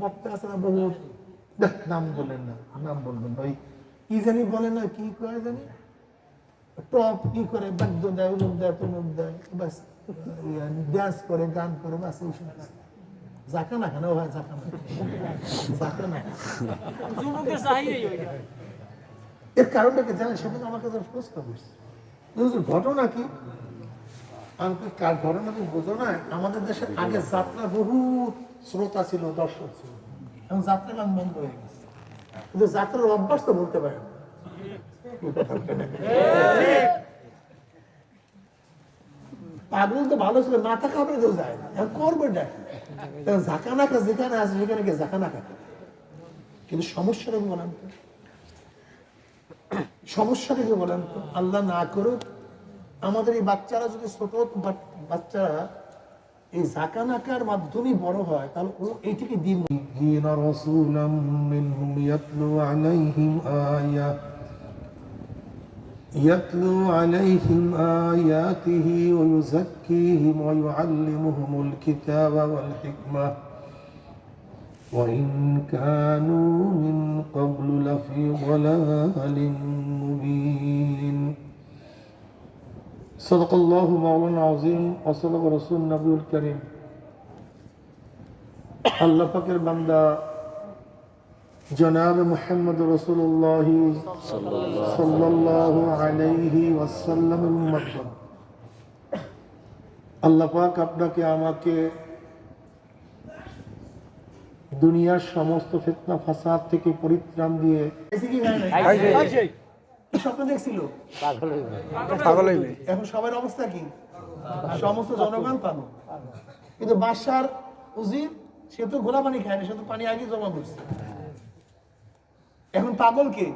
বক্তা আছে না বহুত নাম বলেন না নাম বলবেন ওই কি জানি বলে না কি করে জানি? টপ কি করে বাদ্য দেয় দেয় দেয় বাস করে গান করে বাস এইসব জাকা না কেন হয় জাকা না। জাকা না। এর কারণটা কি জানেন? সেদিন আমার কাছে প্রশ্ন করছে। ঘটনা কি? আমি কার ঘটনা তুমি বোঝো না? আমাদের দেশে আগে যাত্রা বহু শ্রোতা ছিল, দর্শক ছিল। এখন যাত্রা গান বন্ধ হয়ে গেছে। কিন্তু যাত্রার অভ্যাস তো বলতে পারে পাগল তো ভালো ছিল মাথা তো যায় না। যেখানে আছে, সেখানে গিয়ে কিন্তু সমস্যাটা কি বলেন তো? সমস্যাটা কি বলেন তো? আল্লাহ না করুক, আমাদের এই বাচ্চারা যদি ছোট বাচ্চারা এই জাকা নাকার মাধ্যমে বড় হয় তাহলে ও এইটিকে দিন رسولا منهم يتلو عليهم آية يتلو عليهم آياته ويزكيهم ويعلمهم الكتاب والحكمة وإن كانوا من قبل لفي ضلال صدق الله مولانا العظيم وصدق رسول النبي الكريم আল্লাহ পাকের বান্দা জনাব মোহাম্মদ রসুল্লাহ সাল্লাল্লাহু আলাইহি ওয়াসাল্লাম আল্লাহ পাক আপনাকে আমাকে দুনিয়ার সমস্ত ফিতনা ফাসাদ থেকে পরিত্রাণ দিয়ে স্বপ্ন দেখছিল? এখন সবার অবস্থা কি? সমস্ত জনগণ পাবো কিন্তু বাদশার উজির সে তো গোলা পানি খায় না সে তো পানি আগে জমা করছে। এখন পাগল কে?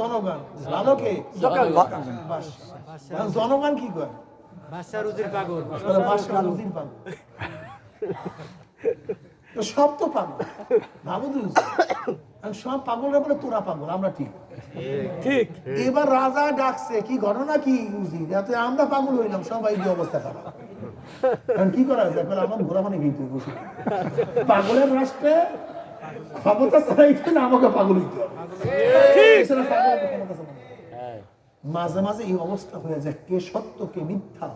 জনগণ। ভালো কে? এখন জনগণ কি করে উজির পাগল। বাদশার উজির পাগল। সব তো পাগল। ভাবো তো এখন সব পাগলরা বলে তোরা পাগল আমরা ঠিক। ঠিক। এবার রাজা ডাকছে কি ঘটনা কি উজির এতে আমরা পাগল হইলাম সবাই যে অবস্থা খারাপ। এখন কি করা যায়? বলে আমার ঘোরা মানে বসে। পাগলের রাষ্ট্রে ক্ষমতা চালাইতে না আমাকে পাগল হইতে। মাঝে মাঝে এই অবস্থা হয়ে যায় কে সত্য কে মিথ্যা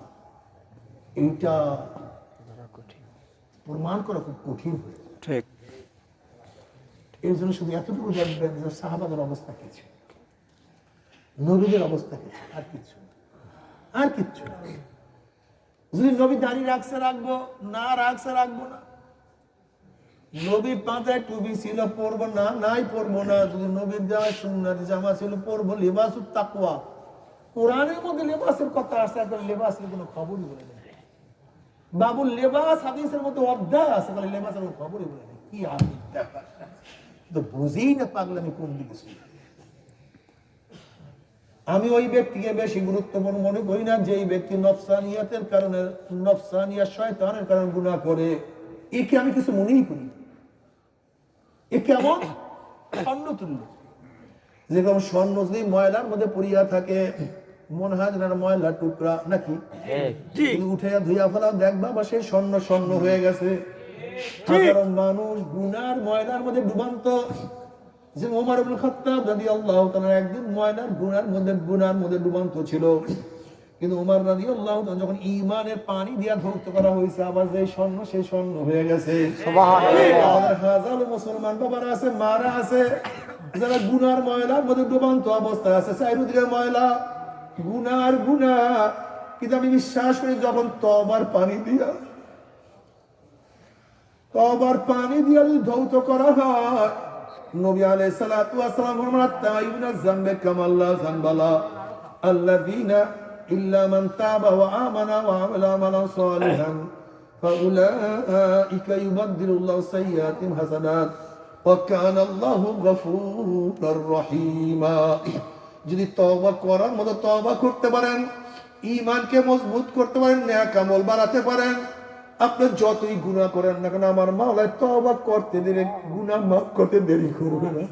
এইটা প্রমাণ করা খুব কঠিন হয়ে ঠিক। এর জন্য শুধু এতটুকু জানবেন যে সাহাবাদের অবস্থা কি ছিল? নবীদের অবস্থা কি ছিল? আর কিচ্ছু না। আর কিচ্ছু না। যদি নবী দাঁড়িয়ে রাখছে রাখব না রাখছে রাখব না। নবী পাতায় টুপি ছিল পরবো না নাই পরবো না। যদি নবীর দেওয়া সুন্নাত জামা ছিল পরবো লেবাস তাকুয়া কোরআনের মধ্যে লেবাসের কথা আসছে একবার লেবাসের কোনো খবরই বলে বাবুল লেবাস হাদিসের মধ্যে অধ্যায় আছে বলে লেবাসের কোনো খবরই বলে নেই কি হাদিস তো বুঝেই না পাগলে আমি কোন দিকে আমি ওই ব্যক্তিকে বেশি গুরুত্বপূর্ণ মনে করি না যে এই ব্যক্তি নফসানিয়াতের কারণে, নফসানিয়া শয়তানের কারণে গুনাহ করে। একে আমি কিছু মনেই করি না। এ কেমন? স্বর্ণ তুল্য যেরকম স্বর্ণ যদি ময়লার মধ্যে পড়িয়া থাকে মনে হয় যেন একটা ময়লার টুকরা নাকি উঠে ধুইয়া ফেলা দেখবা বা সেই স্বর্ণ স্বর্ণ হয়ে গেছে। সাধারণ মানুষ গুনার ময়লার মধ্যে ডুবান্ত। যে ওমর ইবনে খাত্তাব রাদিয়াল্লাহু তাআলা একদিন ময়লার গুনার মধ্যে গুনার মধ্যে ডুবান্ত ছিল। কিন্তু উমর রাদিয়াল্লাহু তাআলা যখন ঈমানের পানি দিয়া ধৌত করা হয়েছে আবার যে স্বর্ণ সে স্বর্ণ হয়ে গেছে। আমাদের হাজারো মুসলমান বাবারা আছে মারা আছে। যারা গুনার ময়লার মধ্যে ডুবান্ত অবস্থায় আছে চারিদিকে ময়লা। গুনার গুনা কিন্তু আমি বিশ্বাস করি যখন তবার পানি দিয়া তবার পানি দিয়া যদি ধৌত করা হয় নবী আলাইহিস সালাতু ওয়াস সালাম ফরমান আত-তাইবুনা যামবে কামাল্লা যানবালা আল্লাযীনা ইল্লা মান তাবা ওয়া আমানা ওয়া আমিলা আমালান সালিহান فأولئك يبدل الله سيئاتهم حسنات وكان الله غفورا رحيما যদি তওবা করার মতো তওবা করতে পারেন ইমানকে মজবুত করতে পারেন, নেক আমল বাড়াতে পারেন, আপনি যতই গুনাহ করেন না কেন, আমার মাওলায় তওবা করতে দেরি, গুনাহ মাফ করতে দেরি করবে না।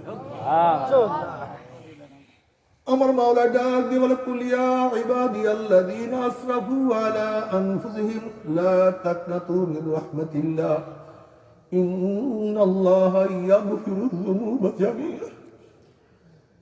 আমার মাওলা ডাক দিয়ে বলে কুলিয়া ইবাদিয়াল্লাযীনা আসরাফু আলা আনফুসিহিম, লা তাকনাতু মিন রাহমাতিল্লাহ, ইন্নাল্লাহা ইয়াগফিরুয যুনুবা বান্দা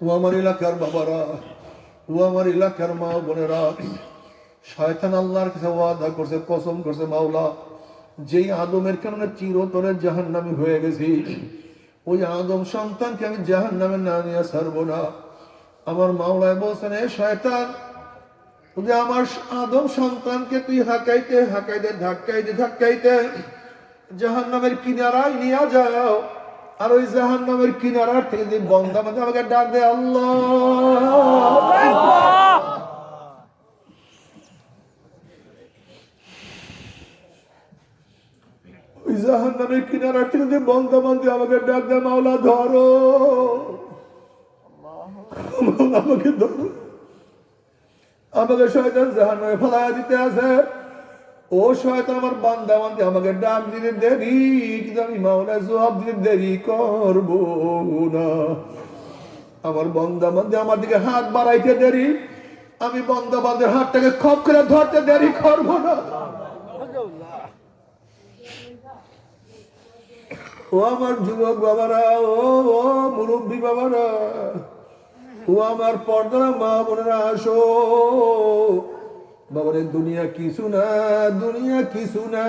ও আমার এলাকার বাবারা ও আমার এলাকার মা বোনেরা, শয়তান আল্লাহর কাছে ওয়াদা করছে, কসম করছে মাওলা, যেই আদমের কারণে চিরতরে জাহান নামি হয়ে গেছি, ওই আদম সন্তানকে আমি জাহান নামে না নিয়ে ছাড়বো না। আমার মাওলায় বলছেন, এ শয়তান যে আমার আদম সন্তানকে তুই হাঁকাইতে হাঁকাইতে, ধাক্কাইতে ধাক্কাইতে জাহান নামের কিনারায় নিয়ে যাও। আর ওই জাহান নামের কিনারার থেকে যে বন্ধা মধ্যে আমাকে ডাক দে আল্লাহ! ওই জাহান আমাকে ডাক ধরো! আমাকে আমাকে শয়তান জাহান্নামে ফেলায় দিতে আছে। ও শয়তান আমার বান্দা বান্দি আমাকে ডাক দিতে দেরি, কিন্তু আমি মাওলা জবাব দিতে দেরি করব না। আমার বন্দা বান্দি আমার দিকে হাত বাড়াইতে দেরি, আমি বন্দা বান্দের হাতটাকে খপ করে ধরতে দেরি করব না। ও আমার যুবক বাবারা, ও ও মুরব্বী বাবারা, ও আমার পর্দা মা বোনেরা, আসো। বাবারে, দুনিয়া কিছু না, দুনিয়া কিছু না।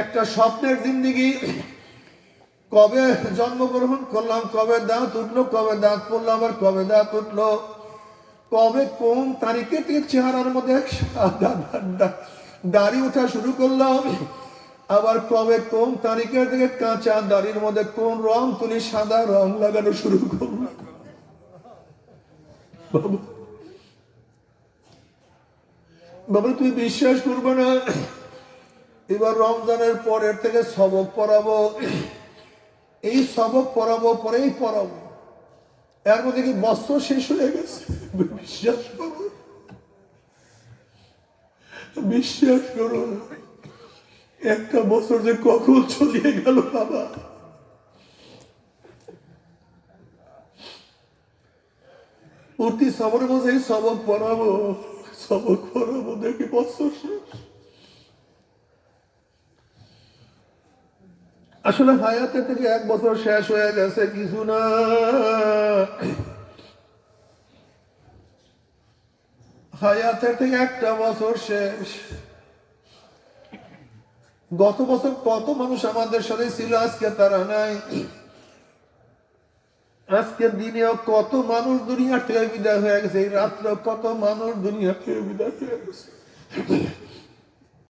একটা স্বপ্নের জিন্দিগি। কবে জন্মগ্রহণ করলাম, কবে দাঁত উঠল, কবে দাঁত পড়ল, আবার কবে দাঁত উঠল, কবে কোন তারিখে থেকে চেহারার মধ্যে দাড়ি ওঠা শুরু করলাম আবার কবে কোন তারিখের থেকে কাঁচা দাড়ির মধ্যে কোন রং তুলি সাদা রং লাগানো শুরু করলাম বাবা, তুই বিশ্বাস করবে না? এবার রমজানের পরের থেকে সবক পড়াবো এই সবক পড়াবো পরেই পড়াবো এর মধ্যে কি বস্ত্র শেষ হয়ে গেছে? বিশ্বাস করো বিশ্বাস করো একটা বছর যে কখন চলিয়ে গেল বাবা। প্রতি সবর বসে সবক পড়াবো সবক পড়াবো দেখি বছর শেষ আসলে হায়াতে থেকে এক বছর শেষ হয়ে গেছে কিছু না হায়াতের থেকে একটা বছর শেষ গত বছর কত মানুষ আমাদের সাথে ছিল আজকে তারা নাই আজকে দিনে কত মানুষ দুনিয়া থেকে বিদায় হয়ে গেছে, এই রাত্রে কত মানুষ দুনিয়া থেকে বিদায় হয়ে গেছে।